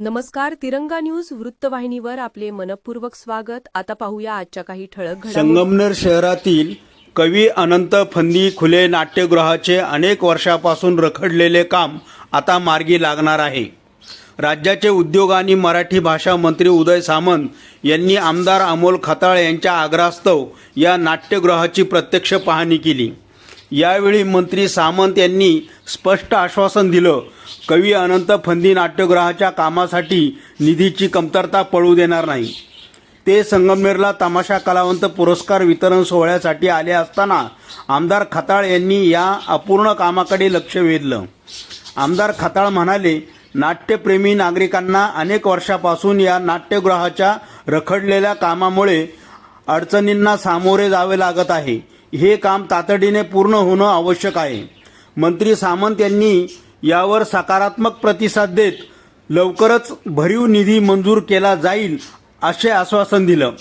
नमस्कार तिरंगा न्यूज वृत्तवाहिनीवर आपले मनपूर्वक स्वागत. आता पाहूया आजच्या काही ठळक घडामोडी. संगमनेर शहरातील कवी अनंत फंदी खुले नाट्यगृहाचे अनेक वर्षापासून रखडलेले काम आता मार्गी लागणार आहे. राज्याचे उद्योग आणि मराठी भाषा मंत्री उदय सामंत यांनी आमदार अमोल खताळ यांच्या आग्रहास्तव या नाट्यगृहाची प्रत्यक्ष पाहणी केली. यावेळी मंत्री सामंत यांनी स्पष्ट आश्वासन दिलं. कवी अनंत फंदी नाट्यगृहाच्या कामासाठी निधीची कमतरता पळू देणार नाही. ते संगमनेरला तमाशा कलावंत पुरस्कार वितरण सोहळ्यासाठी आले असताना आमदार खताळ यांनी या अपूर्ण कामाकडे लक्ष वेधलं. आमदार खताळ म्हणाले नाट्यप्रेमी नागरिकांना अनेक वर्षापासून या नाट्यगृहाच्या रखडलेल्या कामामुळे अडचणींना सामोरे जावे लागत आहे. हे काम तातडीने पूर्ण होणं आवश्यक आहे. मंत्री सामंत यांनी यावर सकारात्मक प्रतिसाद देत लवकरच भरीव निधी मंजूर केला जाईल असे आश्वासन दिलं.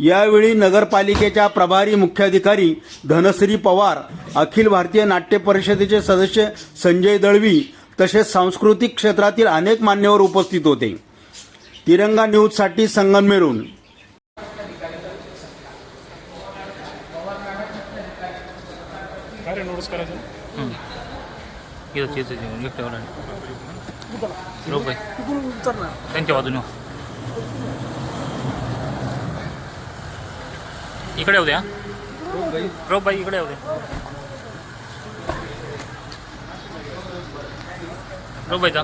यावेळी नगरपालिकेच्या प्रभारी मुख्याधिकारी धनश्री पवार अखिल भारतीय नाट्य परिषदेचे सदस्य संजय दळवी तसेच सांस्कृतिक क्षेत्रातील अनेक मान्यवर उपस्थित होते. तिरंगा न्यूजसाठी संगमनेरून काय करायचं? इथं तिथं येऊन एकट्यावर रोप त्यांच्या बाजूने हो. इकडे होते हा रोप बाई इकडे होते रोप बाईचा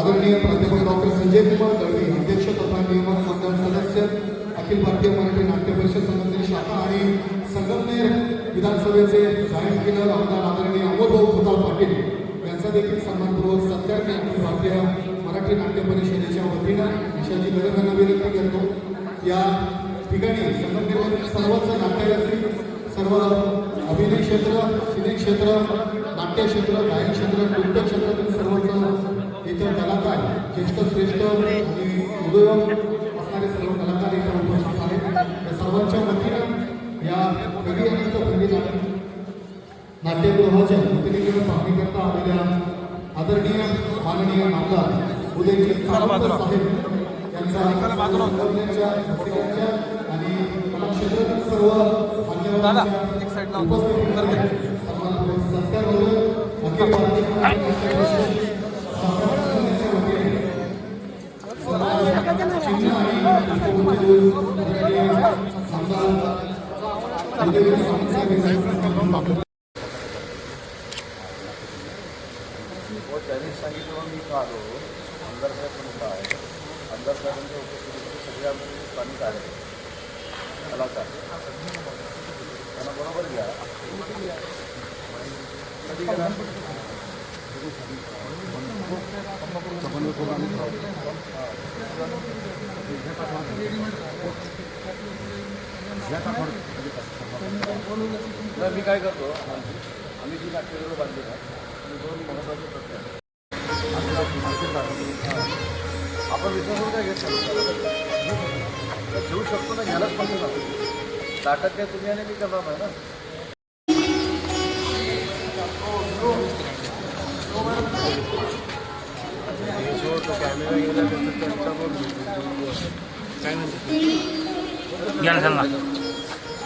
आदरणीय प्राध्यापक डॉक्टर संजय कुमार दळवी अध्यक्ष तथा नियमन मंडळ सदस्य अखिल भारतीय मराठी नाट्य परिषद संगमनेर शाखा आणि संगमनेर विधानसभेचे जाहीर केलं आमदार आदरणीय अमोलभाऊ भूताल पाटील यांचा देखील सन्मानपूर्वक सत्कार अखिल भारतीय मराठी नाट्य परिषदेच्या वतीनं विषयाची गरज विनंती करतो. या ठिकाणी संगमनेरमधील सर्वच नाट्यरसिक सर्व अभिनय क्षेत्र सिने क्षेत्र नाट्यक्षेत्र गायन क्षेत्र नृत्य क्षेत्रातील सर्वच इतर कलाकार ज्येष्ठ श्रेष्ठ आणि उदयोग असणारे सर्व कलाकार इथे उपस्थित आहेत. या सर्वांच्या वतीनं या कवी अनंत पंडित नाट्यगृहाच्या प्रतिनिधीनं पाहणी करता आलेल्या आदरणीय माननीय आमदार उदयजी सावंत साहेब यांचा आणि कला क्षेत्रातील सर्व उपस्थितीमध्ये सन्मानपूर्वक सत्कार करून अखिल भारतीय नाट्य परिषद शाखा संघटनेच्या वतीने सन्मान चिन्ह आणि पुष्पगुच्छ देऊन आदरणीय आमदार उदयजी सावंत साहेब यांचा व त्यांनी सांगितलं मी का आलो आमदार साहेब पण आहे आमदार साहेबांच्या उपस्थितीत सगळे आमचे स्थानिक आहेत कलाकार. त्यांना बरोबर घ्या तर मी काय करतो आम्ही जी नाट्यगृह बांधली आहे दोन महत्त्वाचे प्रश्न आहेत आपण विश्वासून काय घेत घेऊ शकतो ना घ्यायलाच पाहिजे ना नाटक काय तुम्ही आणि मी करणार नाही ना कॅमेरा गेला त्याचं त्यांच्यावर काय घ्या ना त्यांना